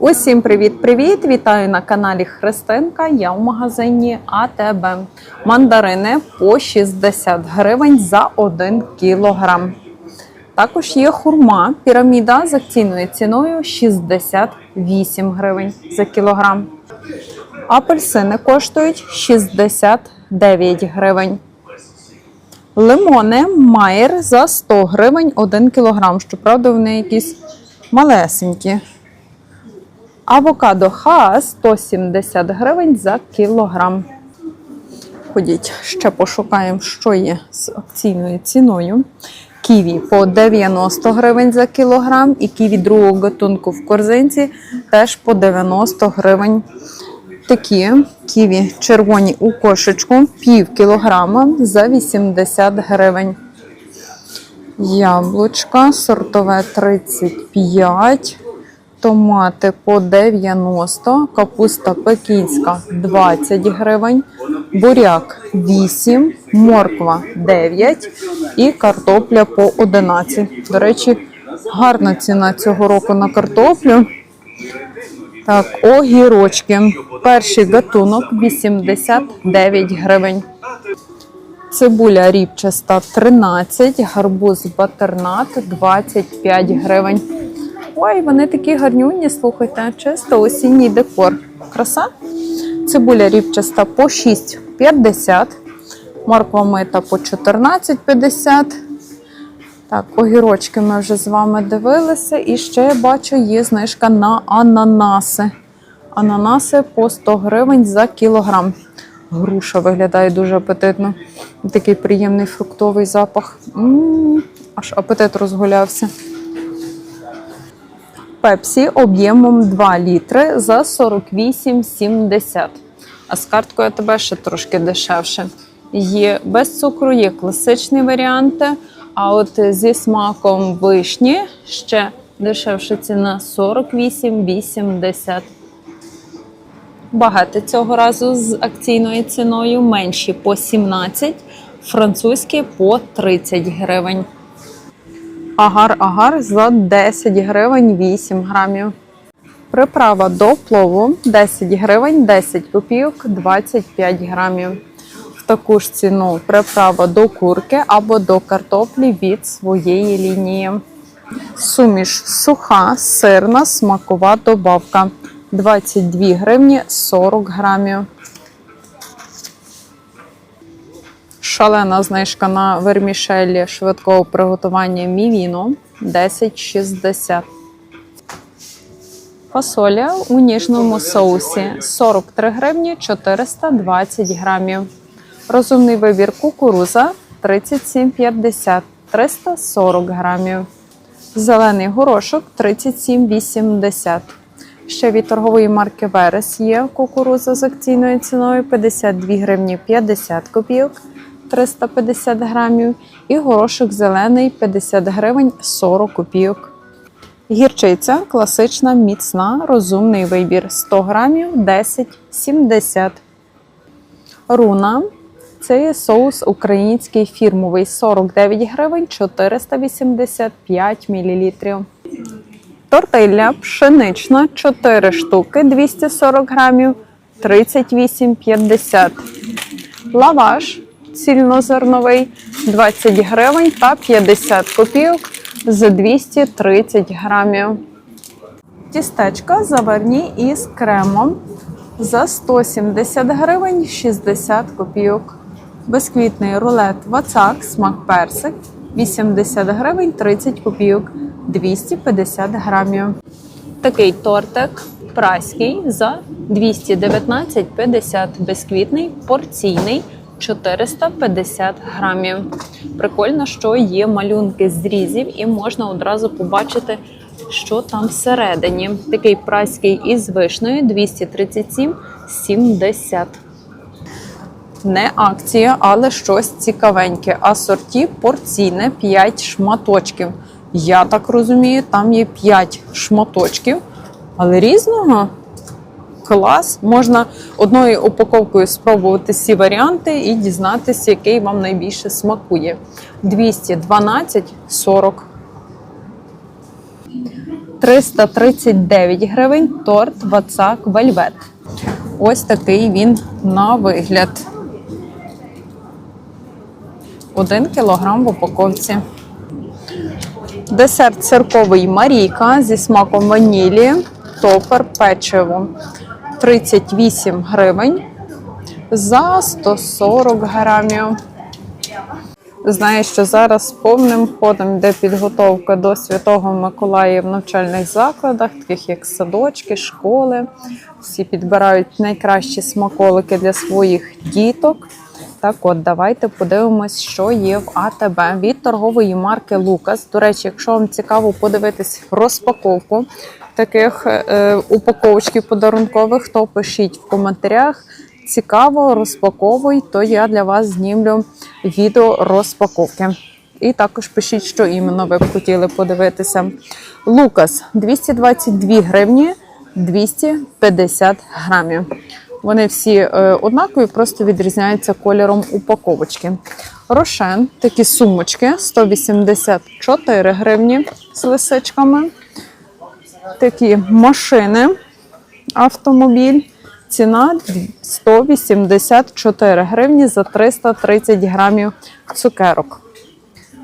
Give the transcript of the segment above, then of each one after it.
Усім привіт-привіт! Вітаю на каналі Христинка. Я в магазині АТБ. Мандарини по 60 гривень за 1 кілограм. Також є хурма піраміда з акційною ціною 68 гривень за кілограм. Апельсини коштують 69 гривень. Лимони Майер за 100 гривень 1 кілограм. Щоправда, вони якісь малесенькі. Авокадо Хаас 170 гривень за кілограм. Ходіть, ще пошукаємо, що є з акційною ціною. Ківі по 90 гривень за кілограм, і ківі другого гатунку в корзинці теж по 90 гривень. Такі ківі червоні у кошечку пів кілограма за 80 гривень. Яблучка сортове 35, томати по 90, капуста пекінська 20 гривень, буряк 8, морква 9 і картопля по 11. До речі, гарна ціна цього року на картоплю. Так, огірочки. Перший гатунок 89 гривень. Цибуля ріпчаста 13, гарбуз батернат 25 гривень. Ой, вони такі гарнюні, слухайте, чисто осінній декор. Краса. Цибуля ріпчаста по 6,50, морква мита по 14,50. Так, огірочки ми вже з вами дивилися. І ще я бачу, є знижка на ананаси. Ананаси по 100 гривень за кілограм. Груша виглядає дуже апетитно. Такий приємний фруктовий запах. М-м-м, аж апетит розгулявся. Пепсі об'ємом 2 літри за 48,70. А з карткою тебе ще трошки дешевше. Є без цукру, є класичні варіанти. А от зі смаком вишні ще дешевша ціна 48,80. Багато цього разу з акційною ціною менші по 17, французькі по 30 гривень. Агар-агар за 10 гривень 8 грамів. Приправа до плову 10 гривень 10 копійок 25 грамів. В таку ж ціну приправа до курки або до картоплі від своєї лінії. Суміш суха, сирна, смакова добавка 22 гривні 40 грамів. Шалена знижка на вермішелі швидкого приготування мівіно 10,60. Фасоля у ніжному соусі 43 гривні 420 грамів. Розумний вибір кукуруза 37,50 340 грамів. Зелений горошок 37,80. Ще від торгової марки Верес є кукуруза з акційною ціною 52 гривні 50 копійок 350 грамів. І горошок зелений 50 гривень 40 копійок. Гірчиця класична, міцна, розумний вибір 100 грамів 10,70. Руна це є соус український фірмовий 49 гривень 485 мл. Тортилля пшенична 4 штуки 240 грамів 38,50. Лаваш цільнозерновий 20 гривень та 50 копійок за 230 грамів. Тістечка заварні із кремом за 170 гривень 60 копійок. Безквітний рулет вацак, смак персик 80 гривень 30 копійок 250 грамів. Такий тортик праський за 219,50 безквітний порційний 450 грамів. Прикольно, що є малюнки зрізів, і можна одразу побачити, що там всередині. Такий праський із вишнею 237,70. Не акція, але щось цікавеньке. Асорті порційне 5 шматочків. Я так розумію, там є 5 шматочків, але різного. Клас. Можна одною упаковкою спробувати всі варіанти і дізнатися, який вам найбільше смакує. 212,40. 339 гривень торт Вацак Вельвет. Ось такий він на вигляд. 1 кілограм в упаковці. Десерт цирковий Марійка зі смаком ванілі, топер печиво 38 гривень за 140 грамів. Знаю, що зараз повним ходом йде підготовка до Святого Миколая в навчальних закладах, таких як садочки, школи. Всі підбирають найкращі смаколики для своїх діток. Так от, давайте подивимось, що є в АТБ від торгової марки Лукас. До речі, якщо вам цікаво подивитись розпаковку таких е, упаковочків подарункових, то пишіть в коментарях. Цікаво, розпаковуй, то я для вас знімлю відео розпаковки. І також пишіть, що іменно ви б хотіли подивитися. Лукас 222 гривні 250 грамів. Вони всі е, однакові, просто відрізняються кольором упаковочки. Рошен, такі сумочки 184 гривні з лисичками. Такі машини, автомобіль. Ціна 184 гривні за 330 грамів цукерок.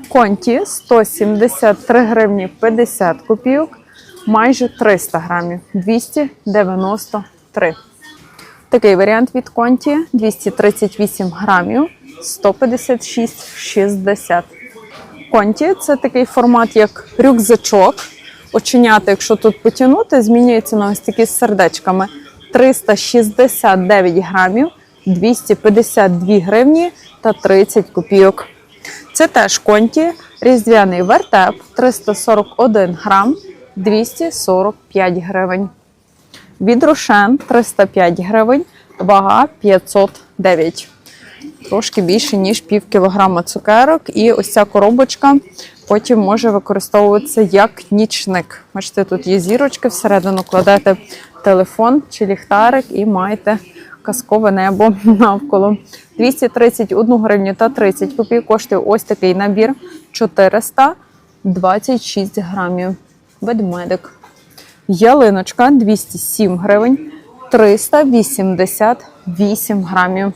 Конті 173 гривні 50 копійок, майже 300 грамів 293. Такий варіант від конті 238 грамів 156,60. Конті це такий формат, як рюкзачок. Оченята, якщо тут потягнути, змінюється на ось такі з сердечками. 369 грамів, 252 гривні та 30 копійок. Це теж конті, різдвяний вертеп 341 грам, 245 гривень. Від Рошен 305 гривень, вага 509. Трошки більше, ніж пів кілограма цукерок. І ось ця коробочка потім може використовуватися як нічник. Бачите, тут є зірочки, всередину кладете телефон чи ліхтарик і маєте казкове небо навколо. 231 гривню та 30 копійок коштує ось такий набір 426 грамів. Ведмедик. Ялиночка 207 гривень, 388 грамів.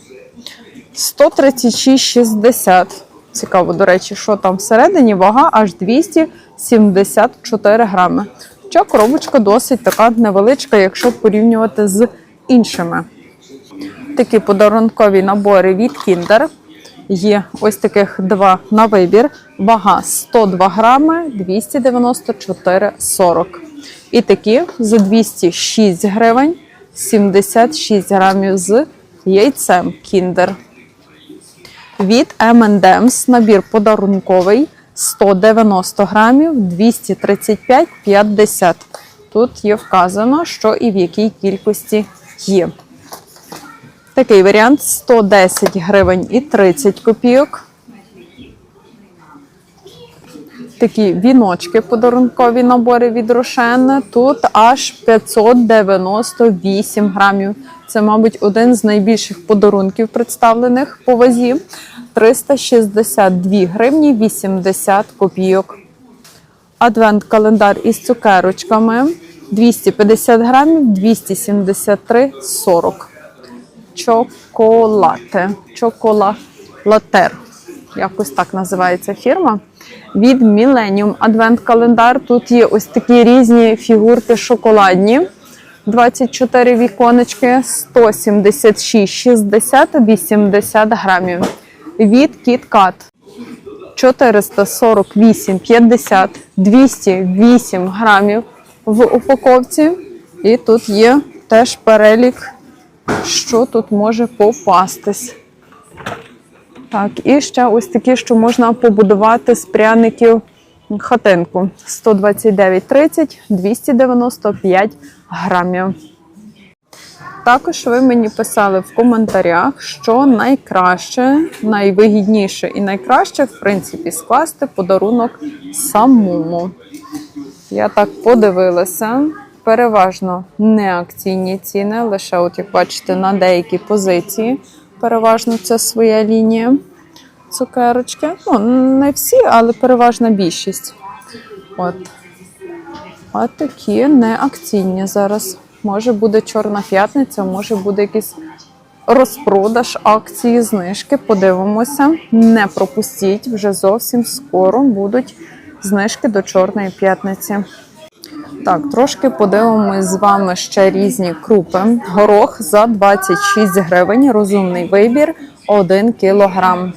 136,60. Цікаво, до речі, що там всередині вага аж 274 грами. Хоча коробочка досить така невеличка, якщо порівнювати з іншими. Такі подарункові набори від Kinder. Є ось таких два на вибір. Вага 102 грами 294,40. І такі за 206 гривень 76 грамів з яйцем Kinder. Від M&M's набір подарунковий 190 грамів 235,50. Тут є вказано, що і в якій кількості є. Такий варіант 110 гривень і 30 копійок. Такі віночки подарункові набори від Рошен. Тут аж 598 грамів. Це, мабуть, один з найбільших подарунків, представлених по вазі. 362 гривні 80 копійок. Адвент-календар із цукерочками 250 грамів 273,40. Чоколате. Чоколатер. Якось так називається фірма. Від Millennium Адвент-календар. Тут є ось такі різні фігурки шоколадні. 24 віконечки, 176,60, 80 грамів. Від KitKat 448,50, 208 грамів в упаковці. І тут є теж перелік, що тут може попастись. Так, і ще ось такі, що можна побудувати з пряників хатинку. 129,30, 295 грамів. Також ви мені писали в коментарях, що найкраще, найвигідніше і найкраще, в принципі, скласти подарунок самому. Я так подивилася. Переважно не акційні ціни, лише, от як бачите, на деякі позиції. Переважно це своя лінія цукерочки. Ну, не всі, але переважна більшість. От. А такі не акційні зараз. Може буде Чорна п'ятниця, може буде якийсь розпродаж акції, знижки. Подивимося. Не пропустіть, вже зовсім скоро будуть знижки до Чорної п'ятниці. Так, трошки подивимось з вами ще різні крупи. Горох за 26 гривень, розумний вибір 1 кілограм.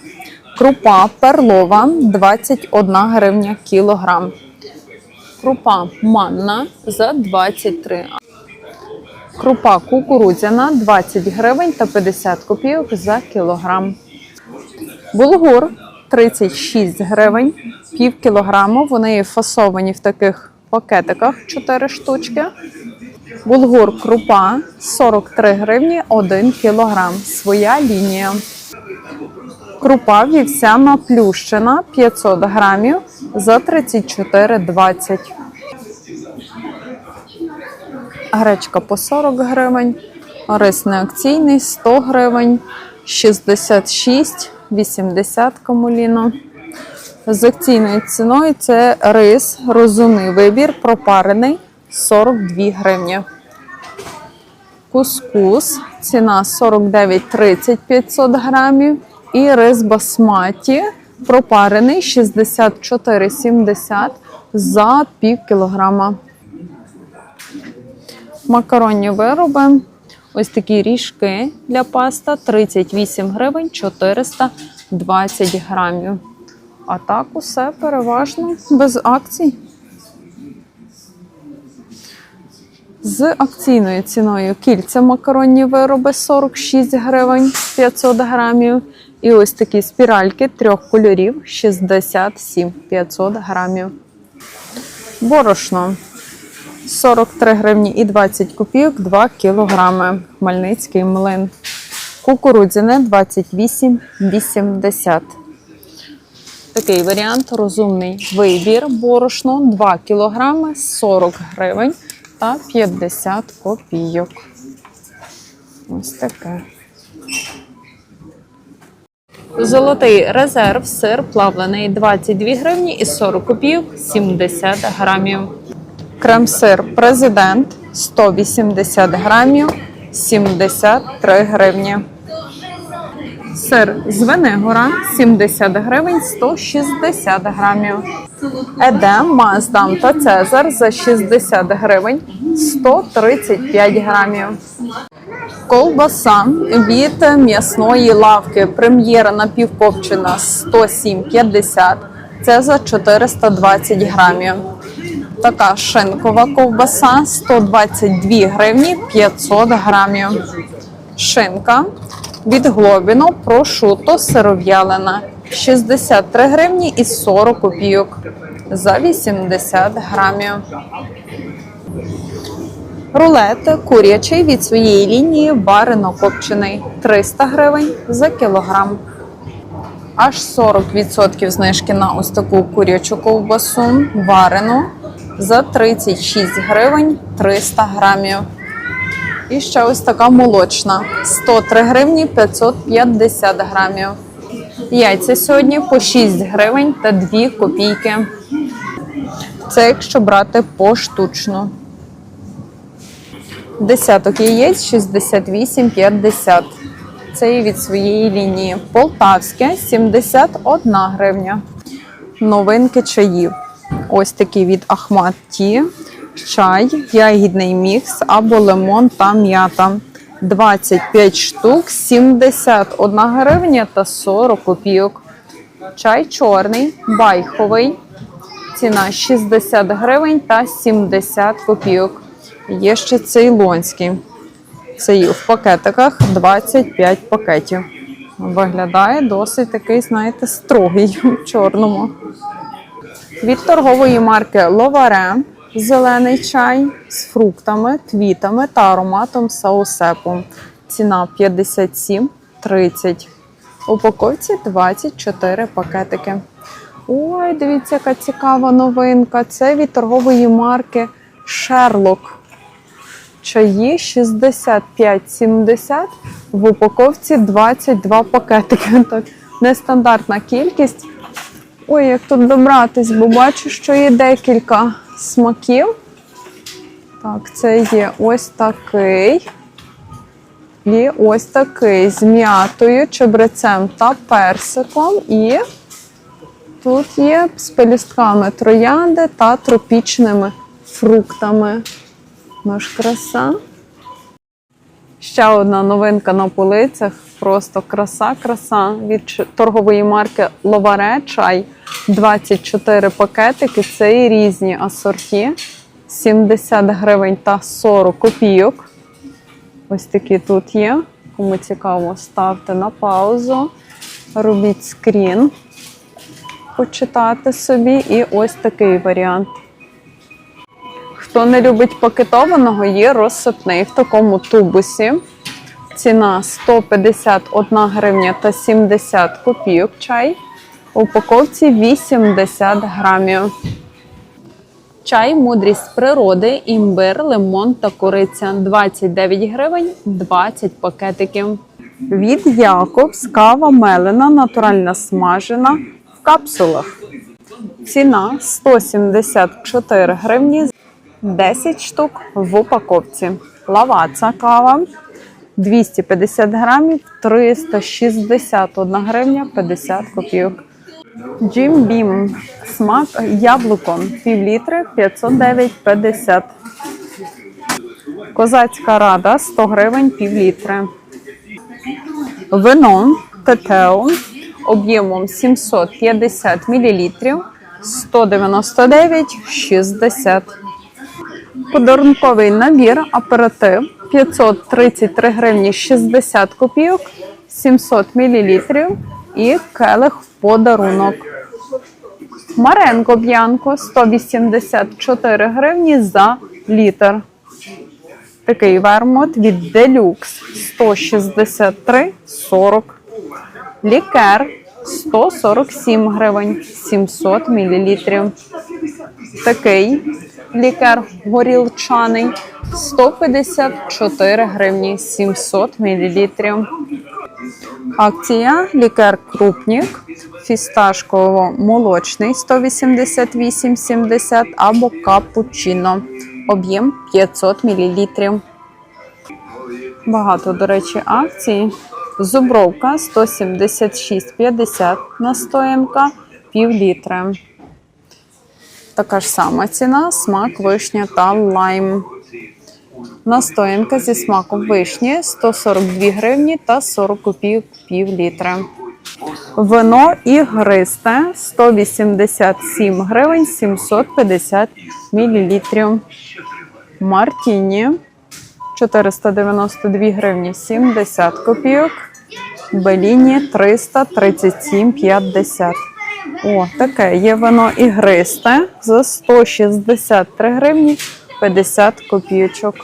Крупа перлова 21 гривня кілограм. Крупа манна за 23. Крупа кукурудзяна 20 гривень та 50 копійок за кілограм. Булгур 36 гривень, пів кілограму. Вони фасовані в таких пакетиках 4 штучки. Булгур крупа 43 гривні 1 кілограм. Своя лінія. Крупа вівсяна плющена 500 грамів за 34,20. Гречка по 40 гривень, рис неакційний 100 гривень, 66, 80 камуліно. З акційною ціною це рис, розумний вибір, пропарений 42 гривні. Кускус, ціна 49,30 500 грамів. І рис басматі, пропарений 64,70 за пів кілограма. Макаронні вироби. Ось такі ріжки для паста 38 гривень 420 грамів. А так усе переважно без акцій. З акційною ціною кільця макаронні вироби 46 гривень 500 грамів. І ось такі спіральки трьох кольорів 67 500 грамів. Борошно 43 гривні і 20 копійок 2 кілограми. Хмельницький млин. Кукурудзяне 28,80. Такий варіант розумний вибір. Борошно 2 кілограми 40 гривень та 50 копійок. Ось таке. Золотий резерв, сир плавлений 22 гривні і 40 копійок 70 грамів. Крем-сир президент 180 грамів 73 гривні. Сир з Венегора 70 гривень 160 грамів. Едем, Маздам та Цезар за 60 гривень 135 грамів. Колбаса від м'ясної лавки. Прем'єра напівкопчена 107,50. Це за 420 грамів. Така шинкова ковбаса 122 гривні 500 грамів. Шинка від Глобіно прошуто сиров'ялина 63 гривні і 40 копійок за 80 грамів. Рулет курячий від своєї лінії варено копчений 300 гривень за кілограм. Аж 40% знижки на ось таку курячу ковбасу варену за 36 гривень 300 грамів. І ще ось така молочна 103 гривні 550 грамів. Яйця сьогодні по 6 гривень та 2 копійки. Це якщо брати поштучно. Десяток яєць 68,50. Це і від своєї лінії. Полтавське 71 гривня. Новинки чаїв. Ось такі від Ахмат Ті. Чай, ягідний мікс або лимон та м'ята. 25 штук, 71 гривня та 40 копійок. Чай чорний, байховий. Ціна 60 гривень та 70 копійок. Є ще цейлонський. Цей в пакетиках 25 пакетів. Виглядає досить такий, знаєте, строгий в чорному. Від торгової марки Ловаре зелений чай з фруктами, квітами та ароматом саусепу. Ціна 57,30. У упаковці 24 пакетики. Ой, дивіться, яка цікава новинка. Це від торгової марки Sherlock. Чаї 65,70. В упаковці 22 пакетики. Так, нестандартна кількість. Ой, як тут добратись, бо бачу, що є декілька смаків. Так, це є ось такий. І ось такий з м'ятою, чебрецем та персиком. І тут є з пелюстками троянди та тропічними фруктами. Наш краса. Ще одна новинка на полицях. Просто краса, краса від торгової марки Ловаре чай. 24 пакетики. Це і різні асорті. 70 гривень та 40 копійок. Ось такі тут є. Кому цікаво, ставте на паузу, робіть скрін, почитати собі. І ось такий варіант. Хто не любить пакетованого, є розсипний в такому тубусі. Ціна 151 гривня та 70 копійок чай. У упаковці 80 грамів. Чай, мудрість природи, імбир, лимон та куриця 29 гривень, 20 пакетиків. Від Якобс кава мелена, натуральна смажена в капсулах. Ціна 174 гривні, 10 штук в упаковці. Лаваца кава 250 грамів, 361 гривня 50 копійок. Джим Бім. Смак яблуко. Пів літри 509,50. Козацька рада 100 гривень пів літри. Вино Тетео об'ємом 750 мл 199,60. Подарунковий набір аперитив 533 гривні 60 копійок, 700 мл і келих в подарунок. Маренко Б'янко 184 гривні за літр. Такий вермут від Deluxe 163,40. Лікер 147 гривень 700 мл. Такий лікер горілчаний 154 гривні 700 мл. Акція лікер Крупнік фісташково-молочний 188,70 або капучино. Об'єм 500 мл. Багато, до речі, акцій. Зубровка 176,50 настоянка пів літра. Така ж сама ціна, смак вишня та лайм. Настоянка зі смаком вишні 142 гривні та 40 копійок пів літра. Вино ігристе 187 гривень 750 мілілітрів. Мартіні 492 гривні 70 копійок. Беліні 337,50. О, таке є воно ігристе за 163 гривні 50 копійочок.